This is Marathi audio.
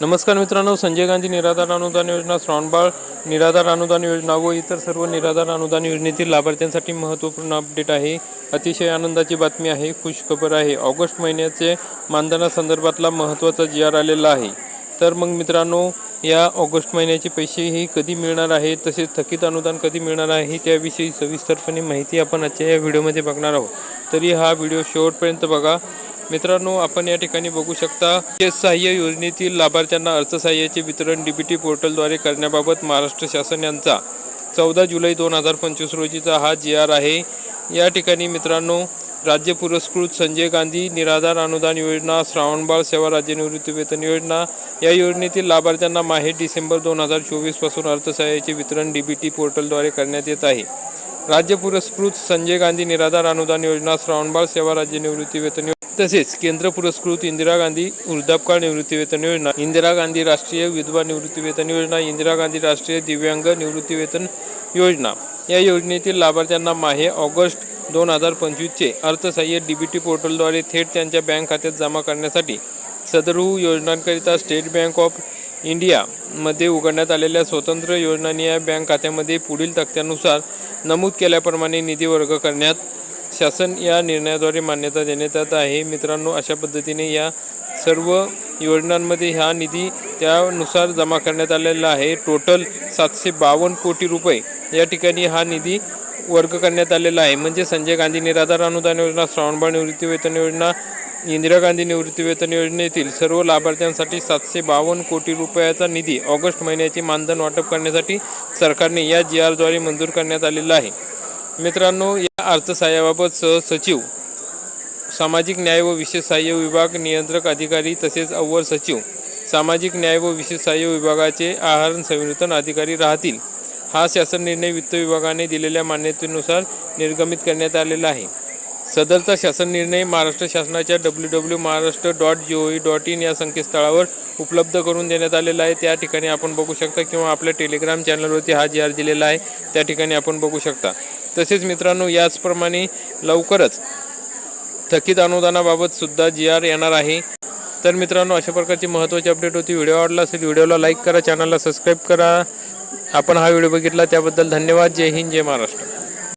नमस्कार मित्रांनो संजय गांधी निराधार अनुदान योजना श्रावणबाळ निराधार अनुदान योजना व इतर सर्व निराधार अनुदान योजनेतील लाभार्थ्यांसाठी महत्त्वपूर्ण अपडेट आहे. अतिशय आनंदाची बातमी आहे खुश खबर आहे. ऑगस्ट महिन्याचे मानधनासंदर्भातला महत्त्वाचा जी आर आलेला आहे. तर मग मित्रांनो या ऑगस्ट महिन्याचे पैसेही कधी मिळणार आहे तसेच थकीत अनुदान कधी मिळणार आहे त्याविषयी सविस्तरपणे माहिती आपण आजच्या या व्हिडिओमध्ये बघणार आहोत. तरी हा व्हिडिओ शेवटपर्यंत बघा. मित्रांनो आपण या ठिकाणी बघू शकता हे सहाय्य योजनेतील लाभार्थ्यांना अर्थसहाय्याचे वितरण डीबीटी पोर्टलद्वारे करण्याबाबत महाराष्ट्र शासन यांचा चौदा जुलै दोन हजार पंचवीस रोजीचा हा जी आर आहे. या ठिकाणी मित्रांनो राज्य पुरस्कृत संजय गांधी निराधार अनुदान योजना श्रावणबाळ सेवा राज्य निवृत्ती वेतन योजना या योजनेतील लाभार्थ्यांना माहे डिसेंबर दोन हजार चोवीसपासून अर्थसहाय्याचे वितरण डी बी टी पोर्टलद्वारे करण्यात येत आहे. राज्य पुरस्कृत संजय गांधी निराधार अनुदान योजना श्रावणबाळ सेवा राज्य निवृत्ती वेतन योजना तसेच केंद्र पुरस्कृत इंदिरा गांधी वृद्धापकाळ निवृत्ती वेतन योजना इंदिरा गांधी राष्ट्रीय विधवा निवृत्ती वेतन योजना इंदिरा गांधी राष्ट्रीय दिव्यांग निवृत्ती वेतन योजना या योजनेतील लाभार्थ्यांना माहे ऑगस्ट दोन हजार पंचवीसचे अर्थसहाय्य डी बी टी पोर्टलद्वारे थेट त्यांच्या बँक खात्यात जमा करण्यासाठी सदरू योजनांकरिता स्टेट बँक ऑफ इंडियामध्ये उघडण्यात आलेल्या स्वतंत्र योजनांनी या बँक खात्यामध्ये पुढील तक्त्यानुसार नमूद केल्याप्रमाणे निधी वर्ग करण्यात शासन या निर्णयाद्वारे मान्यता देण्यात येत आहे. मित्रांनो अशा पद्धतीने या सर्व योजनांमध्ये हा निधी त्यानुसार जमा करण्यात आलेला आहे. टोटल सातशे बावन्न कोटी रुपये या ठिकाणी हा निधी वर्ग करण्यात आलेला आहे. म्हणजे संजय गांधी निराधार अनुदान योजना श्रावणबाळ निवृत्ती वेतन योजना इंदिरा गांधी निवृत्तीवेतन योजनेतील सर्व लाभार्थ्यांसाठी सातशे बावन्न कोटी रुपयाचा निधी ऑगस्ट महिन्याचे मानधन वाटप करण्यासाठी सरकारने या जी आरद्वारे मंजूर करण्यात आलेला आहे. मित्रांनो या अर्थसहाय्याबाबत सहसचिव सामाजिक न्याय व विशेष सहाय्य विभाग नियंत्रक अधिकारी तसेच अव्वल सचिव सामाजिक न्याय व विशेष सहाय्य विभागाचे आहार संवर्धन अधिकारी राहतील. हा शासन निर्णय वित्त विभागाने दिलेल्या मान्यतेनुसार निर्गमित करण्यात आलेला आहे. सदरचा शासन निर्णय महाराष्ट्र शासनाच्या W W Maharashtra dot G O dot in या संकेतस्थळावर उपलब्ध करून देण्यात आलेला आहे. त्या ठिकाणी आपण बघू शकता किंवा आपल्या टेलिग्राम चॅनलवरती हा जी आर दिलेला आहे. त्या ठिकाणी आपण बघू शकता. तसेच मित्रांनो याचप्रमाणे लवकरच थकीत अनुदानाबाबत सुद्धा जी आर येणार आहे. तर मित्रांनो अशा प्रकारची महत्त्वाची अपडेट होती. व्हिडिओ आवडला असेल व्हिडिओला लाईक करा चॅनलला सबस्क्राईब करा. आपण हा व्हिडिओ बघितला त्याबद्दल धन्यवाद. जय हिंद जय महाराष्ट्र.